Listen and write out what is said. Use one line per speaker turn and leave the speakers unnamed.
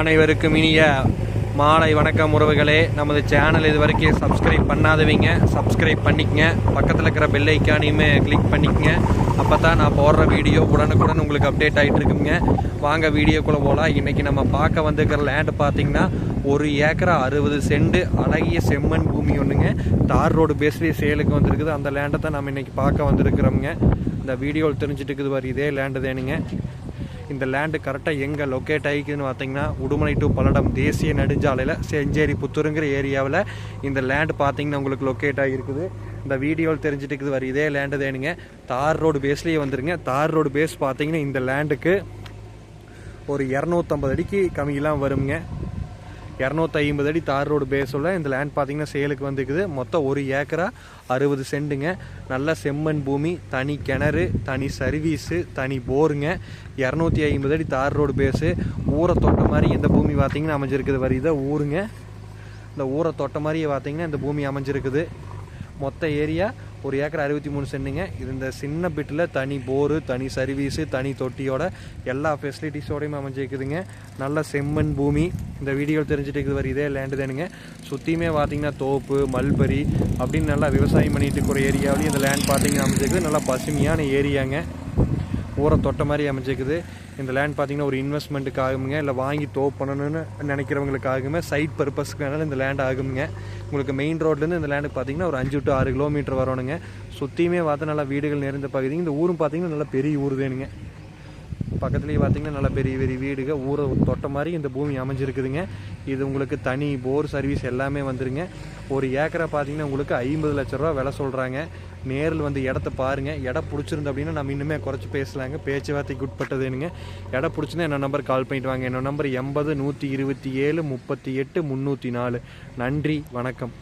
அனைவருக்கும் இனிய மாலை வணக்கம் உறவுகளே. நமது சேனல் இது வரைக்கும் சப்ஸ்கிரைப் பண்ணாதவங்க சப்ஸ்கிரைப் பண்ணிக்கங்க. பக்கத்தில் இருக்கிற பெல் ஐக்கானையுமே கிளிக் பண்ணிக்கங்க. அப்போ தான் நான் போடுற வீடியோ உடனுக்குடன் உங்களுக்கு அப்டேட் ஆகிட்டு இருக்குங்க. வாங்க வீடியோக்குள்ளே போகலாம் இன்றைக்கி நம்ம பார்க்க வந்திருக்கிற லேண்டு பார்த்தீங்கன்னா ஒரு ஏக்கரா அறுபது செண்டு அழகிய செம்மண் பூமி ஒன்றுங்க தார் ரோடு பேஸ்லேயே சேலுக்கு வந்திருக்குது. அந்த லேண்டை தான் நம்ம இன்றைக்கி பார்க்க வந்திருக்கிறோங்க இந்த வீடியோவில் தெரிஞ்சுட்டு இருக்குது பாரு இதே லேண்டு தானுங்க. இந்த லேண்டு கரெக்டாக எங்கே லொக்கேட் ஆகிக்குதுன்னு பார்த்தீங்கன்னா உடுமலை டு பல்லடம் தேசிய நெடுஞ்சாலையில் செஞ்சேரி புத்தூருங்கிற ஏரியாவில் இந்த லேண்டு பார்த்தீங்கன்னா உங்களுக்கு லொக்கேட் ஆகியிருக்குது. இந்த வீடியோவில் தெரிஞ்சுட்டு இருக்குது வர இதே லேண்டு தேனுங்க. தார் ரோடு பேஸ்லேயே வந்துருங்க. தார் ரோடு பேஸ் பார்த்தீங்கன்னா இந்த லேண்டுக்கு ஒரு இரநூத்தம்பது அடிக்கு கம்மியெல்லாம் வருங்க இரநூத்தி ஐம்பது அடி தார் ரோடு பேஸில் இந்த லேண்ட் பார்த்திங்கன்னா சேலுக்கு வந்துக்குது. மொத்தம் ஒரு ஏக்கரா அறுபது சென்ட்டுங்க நல்ல செம்மண் பூமி தனி கிணறு தனி சர்வீஸு தனி போருங்க. இரநூத்தி ஐம்பது அடி தார் ரோடு பேஸு ஊரை தொட்ட மாதிரி இந்த பூமி பார்த்திங்கன்னா அமைஞ்சிருக்குது வரி இதை ஊருங்க. இந்த ஊரை தொட்ட மாதிரியே பார்த்திங்கன்னா இந்த பூமி அமைஞ்சிருக்குது. மொத்த ஏரியா ஒரு ஏக்கர் அறுபத்தி மூணு சென்னுங்க இது இந்த சின்ன பிட்டில் தனி போரு தனி சர்வீஸு தனி தொட்டியோட எல்லா ஃபெசிலிட்டிஸோடையும் அமைஞ்சிருக்குதுங்க. நல்ல செம்மண் பூமி. இந்த வீடியோ தெரிஞ்சுட்டு இருக்குது வர இதே லேண்டு தானுங்க. சுற்றியுமே பார்த்தீங்கன்னா தோப்பு மல்பரி அப்படின்னு நல்லா விவசாயம் பண்ணிட்டு இருக்கிற ஏரியாவிலையும் இந்த லேண்ட் பார்த்தீங்கன்னா அமைஞ்சிருக்குது நல்லா பசுமையான ஏரியாங்க ஊரை தொட்ட மாதிரி அமைஞ்சிருக்குது. இந்த லேண்ட் பார்த்தீங்கன்னா ஒரு இன்வெஸ்ட்மெண்ட்டுக்கு ஆகுங்க இல்லை வாங்கி தோ பண்ணணும்னு நினைக்கிறவங்களுக்கு சைட் பர்பஸ்க்கு இந்த லேண்ட் ஆகுங்க உங்களுக்கு மெயின் ரோட்லேருந்து இந்த லேண்டுக்கு பார்த்தீங்கன்னா ஒரு அஞ்சு டு ஆறு கிலோமீட்டர் வரணுங்க சுற்றியுமே பார்த்தா நல்லா வீடுகள் நிறைந்த பகுதி இந்த ஊரும் பார்த்தீங்கன்னா நல்லா பெரிய ஊர் வேணுங்க பக்கத்துலேயே பார்த்தீங்கன்னா நல்ல பெரிய பெரிய வீடுங்க. ஊரை தொட்ட மாதிரி இந்த பூமி அமைஞ்சிருக்குதுங்க. இது உங்களுக்கு தனி போர் சர்வீஸ் எல்லாமே வந்துருங்க. ஒரு ஏக்கரை பார்த்தீங்கன்னா உங்களுக்கு ஐம்பது லட்ச ரூபா விலை சொல்கிறாங்க நேரில் வந்து இடத்த பாருங்கள் இடம் பிடிச்சிருந்து அப்படின்னா நம்ம இன்னுமே குறைச்சி பேசலாங்க. பேச்சுவார்த்தைக்கு உட்பட்டதுனுங்க இடம் பிடிச்சிருந்தா என்ன நம்பர் கால் பண்ணிட்டு வாங்க. என்னோட நம்பர் எண்பது நூற்றி இருபத்தி ஏழு முப்பத்தி எட்டு முந்நூற்றி நாலு. நன்றி. வணக்கம்.